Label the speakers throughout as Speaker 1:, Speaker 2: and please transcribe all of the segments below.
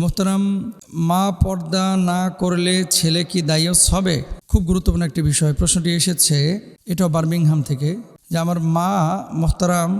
Speaker 1: মোহতারাম, মা পর্দা না করলে ছেলে কি দায়স হবে? খুব গুরুত্বপূর্ণ একটি বিষয়। প্রশ্নটি এসেছে এটাও বার্মিংহাম থেকে, যে আমার মা মোহতারাম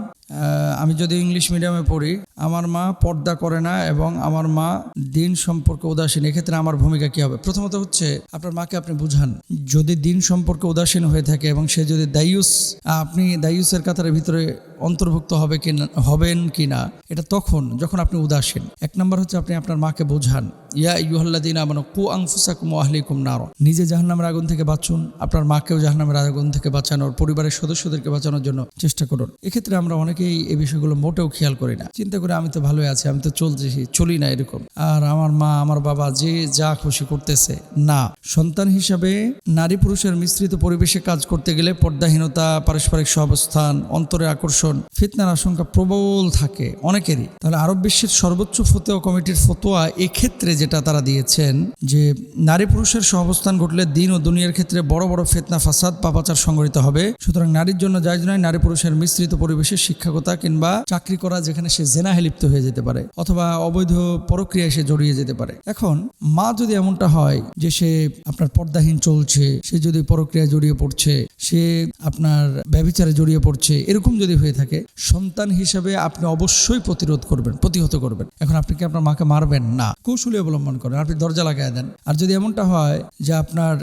Speaker 1: আমি যদি ইংলিশ মিডিয়ামে পড়ি, আমার মা পর্দা করে না এবং আমার মা দিন সম্পর্কে উদাসীন। এক্ষেত্রে আমার ভূমিকা কি হবে? প্রথমত হচ্ছে, আপনার মাকে আপনি বুঝান। যদি দিন সম্পর্কে উদাসীন হয়ে থাকে এবং সে যদি দায়ুস, আপনি দায়ুসের কাতারের ভিতরে অন্তর্ভুক্ত হবে কি হবেন কি না, এটা তখন, যখন আপনি উদাসীন। এক নম্বর হচ্ছে আপনি আপনার মাকে বোঝান। ইয়া ইউহাল্লাদিন আমানো, কু আংফুসাকুম আহলিকুম নার। নিজে জাহান্নামের আগুন থেকে বাঁচুন, আপনার মাকেও জাহান্নামের আগুন থেকে বাঁচানোর, পরিবারের সদস্যদেরকে বাঁচানোর জন্য চেষ্টা করুন। এক্ষেত্রে আমরা অনেকেই এই বিষয়গুলো মোটেও খেয়াল করি না। চিন্তা করে আমি তো ভালোই আছি, আমি তো চলতেছি চলি না এরকম। আর আমার মা, আমার বাবা যে যা খুশি করতেছে, না। সন্তান হিসাবে নারী পুরুষের মিশ্রিত পরিবেশে কাজ করতে গেলে পর্দাহীনতা, পারস্পরিক সহাবস্থান, অন্তরে আকর্ষণ, ফিতনার আশঙ্কা প্রবল থাকে অনেকেরই। তাহলে আরব বিশ্বের সর্বোচ্চ ফতোয়া কমিটির ফতোয়া এক্ষেত্রে যেটা তারা দিয়েছেন, যে নারী পুরুষের সহাবস্থান ঘটলে দিন ও দুনিয়ার ক্ষেত্রে বড় বড় ফেতনা, ফাসাদ, পাপাচার সংগঠিত হবে। সুতরাং নারীর জন্য যাই নয়, নারী পুরুষের মিশ্রিত পরিবেশে শিক্ষকতা কিংবা চাকরি করা যেখানে সে জেনাহে লিপ্ত হয়ে যেতে পারে অথবা অবৈধ পরক্রিয়ায় সে জড়িয়ে যেতে পারে। এখন, মা যদি এমনটা হয় যে সে আপনার পর্দাহীন চলছে, সে যদি পরক্রিয়ায় জড়িয়ে পড়ছে, সে আপনার ব্যবিচারে জড়িয়ে পড়ছে, এরকম যদি হয়ে থাকে, সন্তান হিসাবে আপনি অবশ্যই প্রতিরোধ করবেন, প্রতিহত করবেন। এখন আপনি কি আপনার মাকে মারবেন? না। কৌশলী অবলম্বন করেন, আপনি দরজা লাগায় দেন। আর যদি এমনটা হয় যে আপনার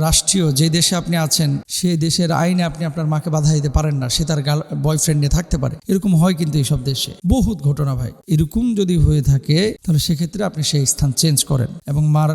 Speaker 1: রাষ্ট্রীয় যে দেশে আপনি আছেন সেই দেশের আইনে আপনি আপনার মাকে বাধা দিতে পারেন না, সে তার বয়ফ্রেন্ড থাকতে পারে। এরকম হয় কিন্তু এইসব দেশে। বহুত ঘটনা ভাই। এরকম যদি হয়ে থাকে, তাহলে সেক্ষেত্রে আপনি সেই স্থান চেঞ্জ করেন এবং মার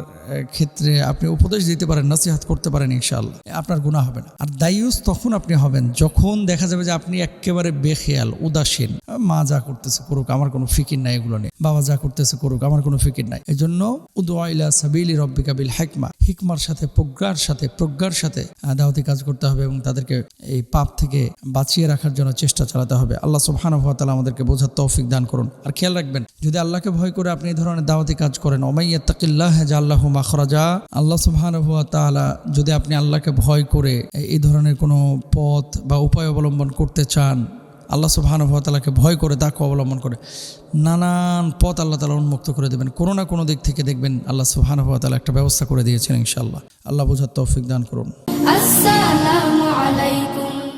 Speaker 1: ক্ষেত্রে আপনি উপদেশ দিতে পারেন, নসিহাত করতে পারেন ইনশাআল্লাহ। আপনার গুণা হবে না। আর দায়ুস তখন আপনি হবেন যখন দেখা যাবে যে আপনি একেবারে বেখেয়াল, উদাসীন। মা যা করতেছে করুক, আমার কোনো ফিকির নাই এগুলো নিয়ে। বাবা যা করতেছে করুক, আমার কোনো ফিকির নাই। এই জন্য উদওয়াইলা সাবিলি রব্বিকা বিল হেকমা। হিকমার সাথে, প্রজ্ঞার সাথে প্রজ্ঞার সাথে দাওয়াতি কাজ করতে হবে এবং তাদেরকে এই পাপ থেকে বাঁচিয়ে রাখার জন্য চেষ্টা চালাতে হবে। আল্লাহ সুবহানাহু ওয়া তাআলা আমাদেরকে বোঝার তৌফিক দান করুন। আর খেয়াল রাখবেন, যদি আল্লাহকে ভয় করে আপনি এই ধরনের দাওয়াতি কাজ করেন, ওমাইয়াত্তাকিল্লাহ জাল্লাহু মাখরাজা আল্লাহ সুহান তালা যদি আপনি আল্লাহকে ভয় করে এই ধরনের কোনো পথ বা উপায় অবলম্বন করতে চান, আল্লাহ সুবাহানুভাতালাকে ভয় করে, তাকে অবলম্বন করে, নানান পথ আল্লাহ তালা উন্মুক্ত করে দেবেন। কোনো না কোনো দিক থেকে দেখবেন আল্লাহ সুবাহানুভাতালা একটা ব্যবস্থা করে দিয়েছেন ইনশাল্লাহ আল্লাহ বোঝার তৌফিক দান করুন।
Speaker 2: আসসালামু আলাইকুম।